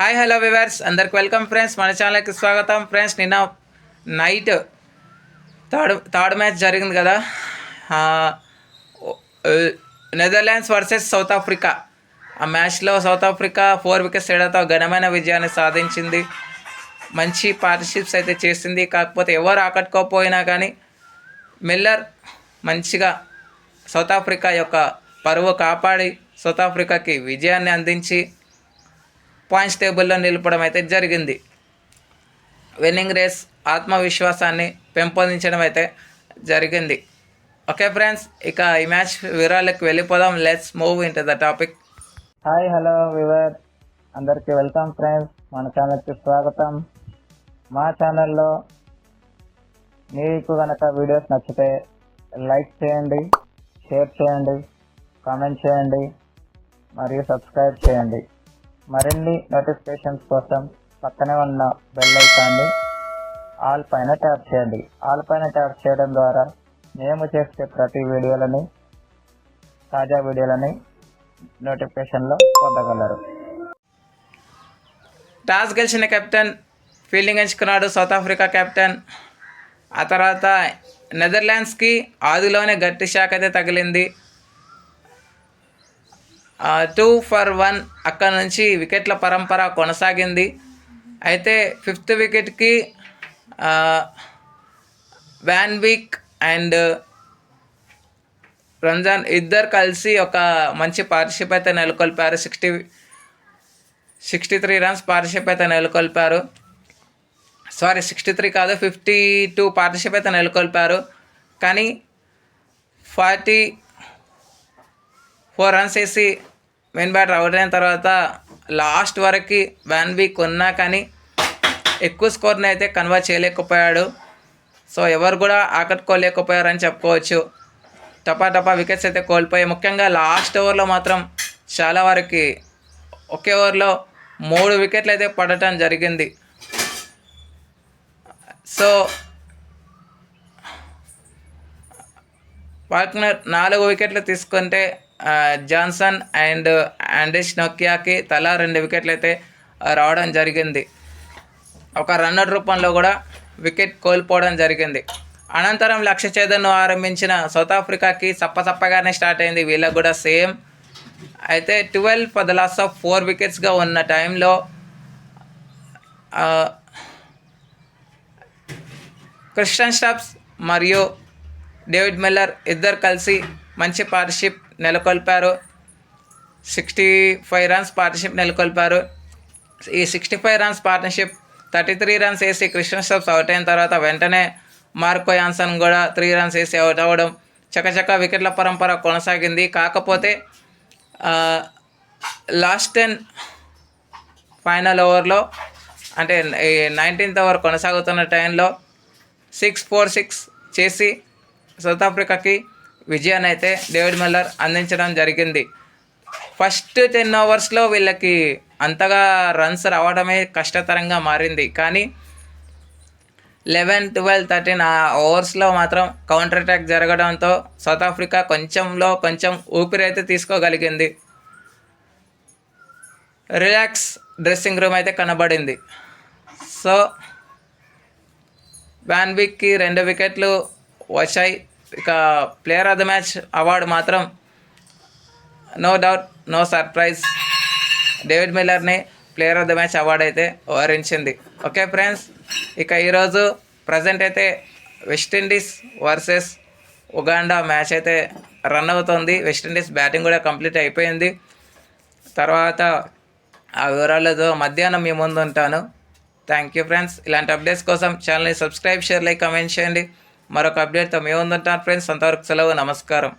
Hi hello viewers అందరికి welcome friends మన ఛానల్కి స్వాగతం. ఫ్రెండ్స్ నిన్న నైట్ థర్డ్ థర్డ్ మ్యాచ్ జరిగింది కదా. నెదర్లాండ్స్ వర్సెస్ సౌత్ ఆఫ్రికా ఆ మ్యాచ్లో సౌత్ ఆఫ్రికా ఫోర్ వికెట్స్ తేడాతో ఘనమైన విజయాన్ని సాధించింది. మంచి పార్ట్నర్షిప్స్ అయితే చేసింది. కాకపోతే ఎవరు ఆకట్టుకోకపోయినా కానీ మిల్లర్ మంచిగా సౌత్ ఆఫ్రికా యొక్క పరువు కాపాడి సౌత్ ఆఫ్రికాకి విజయాన్ని అందించి పాయింట్స్ టేబుల్లో నిలపడం అయితే జరిగింది. విన్నింగ్ రేస్ ఆత్మవిశ్వాసాన్ని పెంపొందించడం అయితే జరిగింది. ఓకే ఫ్రెండ్స్ ఇక ఈ మ్యాచ్ వివరాలకు వెళ్ళిపోదాం. Let's move in the topic hi hello viewer అందరికీ వెల్కమ్ ఫ్రెండ్స్. మన ఛానల్కి స్వాగతం. మా ఛానల్లో మీకు కనుక వీడియోస్ నచ్చితే లైక్ చేయండి షేర్ చేయండి కామెంట్ చేయండి మరియు సబ్స్క్రైబ్ చేయండి. మరిన్ని నోటిఫికేషన్స్ కోసం పక్కనే ఉన్న బెల్ ఐకాన్ని ఆల్ పైన ట్యాప్ చేయండి. ఆల్ పైన ట్యాప్ చేయడం ద్వారా మేము చేసే ప్రతి వీడియోలని తాజా వీడియోలని నోటిఫికేషన్లో పొందగలరు. టాస్ గెలిచిన కెప్టెన్ ఫీల్డింగ్ ఎంచుకున్నాడు సౌత్ ఆఫ్రికా కెప్టెన్. ఆ తర్వాత నెదర్లాండ్స్కి ఆదిలోనే గట్టి షాక్ అయితే తగిలింది. టూ ఫర్ వన్ అక్కడ నుంచి వికెట్ల పరంపర కొనసాగింది. అయితే ఫిఫ్త్ వికెట్కి వ్యాన్ వీక్ అండ్ రంజాన్ ఇద్దరు కలిసి ఒక మంచి పార్టీషిప్ అయితే నెలకొల్పారు. Sixty sixty three runs partnership అయితే నెలకొల్పారు. సారీ సిక్స్టీ త్రీ కాదు ఫిఫ్టీ టూ పార్టీషిప్ అయితే నెలకొల్పారు. కానీ ఫార్టీ ఫోర్ రన్స్ వేసి మెయిన్ బ్యాటర్ అవుట్ అయిన తర్వాత లాస్ట్ వరకు వ్యాన్ వీక్ కొన్నా కానీ ఎక్కువ స్కోర్ని అయితే కన్వర్ట్ చేయలేకపోయాడు. సో ఎవరు కూడా ఆకట్టుకోలేకపోయారని చెప్పుకోవచ్చు. టపా టపా వికెట్స్ అయితే కోల్పోయాయి ముఖ్యంగా లాస్ట్ ఓవర్లో మాత్రం చాలా వరకు ఒకే ఓవర్లో మూడు వికెట్లు అయితే పడటం జరిగింది. సో పార్ట్నర్ నాలుగు వికెట్లు తీసుకుంటే జాన్సన్ అండ్ ఆండ్రిస్ నోకియాకి తలా రెండు వికెట్లు అయితే రావడం జరిగింది. ఒక రన్నర్ రూపంలో కూడా వికెట్ కోల్పోవడం జరిగింది. అనంతరం లక్ష్య చేదన్ను ఆరంభించిన సౌత్ ఆఫ్రికాకి సప్పసప్పగానే స్టార్ట్ అయింది. వీళ్ళకు కూడా సేమ్. అయితే twelve for the loss of four వికెట్స్గా ఉన్న టైంలో క్రిస్టన్ స్టాప్స్ మరియు డేవిడ్ మిల్లర్ ఇద్దరు కలిసి మంచి పార్ట్నర్షిప్ నెలకొల్పారు. సిక్స్టీ ఫైవ్ రన్స్ పార్ట్నర్షిప్ నెలకొల్పారు. ఈ sixty five runs partnership thirty three runs వేసి క్రిస్టియన్ స్టాప్స్ అవుట్ అయిన తర్వాత వెంటనే మార్కో యాన్సన్ కూడా త్రీ రన్స్ వేసి అవుట్ అవ్వడం చకచక వికెట్ల పరంపర కొనసాగింది. కాకపోతే లాస్ట్ టెన్ ఫైనల్ ఓవర్లో అంటే ఈ నైన్టీన్త్ ఓవర్ కొనసాగుతున్న టైంలో సిక్స్ ఫోర్ సిక్స్ చేసి సౌత్ ఆఫ్రికాకి విజయాన్ని అయితే డేవిడ్ మిల్లర్ అందించడం జరిగింది. ఫస్ట్ టెన్ ఓవర్స్లో వీళ్ళకి అంతగా రన్స్ రావడమే కష్టతరంగా మారింది. కానీ లెవెన్ ట్వెల్వ్ థర్టీన్ ఆ ఓవర్స్లో మాత్రం కౌంటర్ అటాక్ జరగడంతో సౌత్ ఆఫ్రికా కొంచెంలో కొంచెం ఊపిరి అయితే తీసుకోగలిగింది. రిలాక్స్ డ్రెస్సింగ్ రూమ్ అయితే కనబడింది. సో వ్యాన్బిక్కి రెండు వికెట్లు వచ్చాయి. ఇక player of the match award మాత్రం no doubt no surprise. David మిల్లర్ని player of the match award అయితే వరించింది. ఓకే ఫ్రెండ్స్ ఇక ఈరోజు ప్రజెంట్ అయితే West Indies versus Uganda match అయితే రన్ అవుతుంది. వెస్టిండీస్ బ్యాటింగ్ కూడా కంప్లీట్ అయిపోయింది. తర్వాత ఆ వివరాలతో మధ్యాహ్నం మీ ముందు ఉంటాను. Thank you friends. ఇలాంటి అప్డేట్స్ కోసం ఛానల్ని సబ్స్క్రైబ్ షేర్ లైక్ కమెంట్ చేయండి. మరొక అప్డేట్తో మేము ముందు ఫ్రెండ్స్ అంతవరకు సెలవు నమస్కారం.